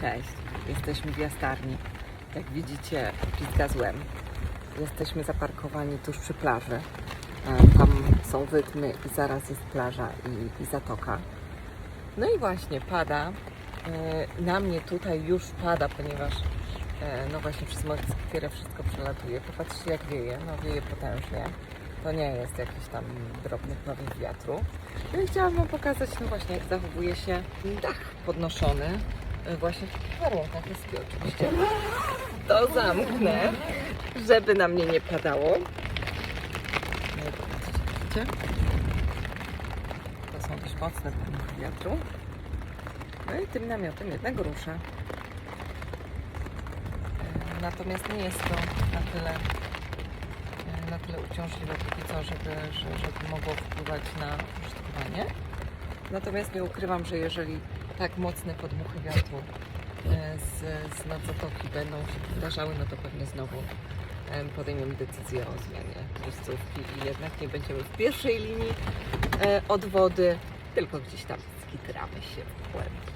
cześć. Jesteśmy w jastarni. Jak widzicie, pizga złem. Jesteśmy zaparkowani tuż przy plaży. E, Tam są wydmy i zaraz jest plaża i, i zatoka. No i właśnie pada. E, Na mnie tutaj już pada, ponieważ e, no właśnie przez Moskierę wszystko przelatuje. Popatrzcie jak wieje. No wieje potężnie. To nie jest jakiś tam drobny powiew wiatru. No i chciałam Wam pokazać, no właśnie, jak zachowuje się dach podnoszony. Właśnie w takich warunkach jest oczywiście. To zamknę, żeby na mnie nie padało. Widzicie? To są dość mocne pomochy wiatru. No i tym namiotem jednak ruszę. E, Natomiast nie jest to na tyle e, na tyle uciążliwe póki co, żeby, że- żeby mogło wpływać na użytkowanie. Natomiast nie ukrywam, że jeżeli tak mocne podmuchy wiatru e, z, z nadzatoki będą się powtarzały, no to pewnie znowu em, podejmiemy decyzję o zmianie miejscówki i jednak nie będziemy w pierwszej linii e, od wody, tylko gdzieś tam skitramy się w głębi.